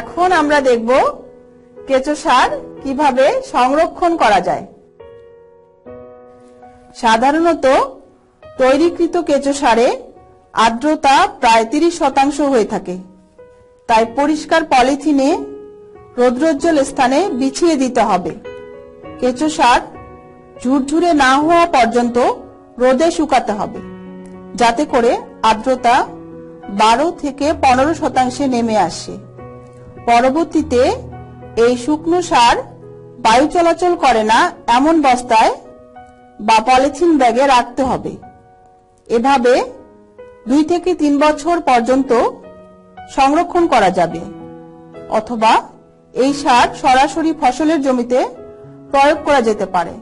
এখন আমরা দেখব কেঁচো সার কীভাবে সংরক্ষণ করা যায়। সাধারণত তৈরিকৃত কেঁচো সারে আর্দ্রতা প্রায় তিরিশ শতাংশ হয়ে থাকে। তাই পরিষ্কার পলিথিনে রৌদ্রোজ্জ্বল স্থানে বিছিয়ে দিতে হবে। কেঁচো সার ঝুরঝুরে না হওয়া পর্যন্ত রোদে শুকাতে হবে, যাতে করে আর্দ্রতা বারো থেকে পনেরো শতাংশে নেমে আসে। পরবর্তীতে এই শুকনো সার বায়ু চলাচল করে না এমন বস্তায় বা পলিথিন ব্যাগে রাখতে হবে। এভাবে দুই থেকে তিন বছর পর্যন্ত সংরক্ষণ করা যাবে। অথবা এই সার সরাসরি ফসলের জমিতে প্রয়োগ করা যেতে পারে।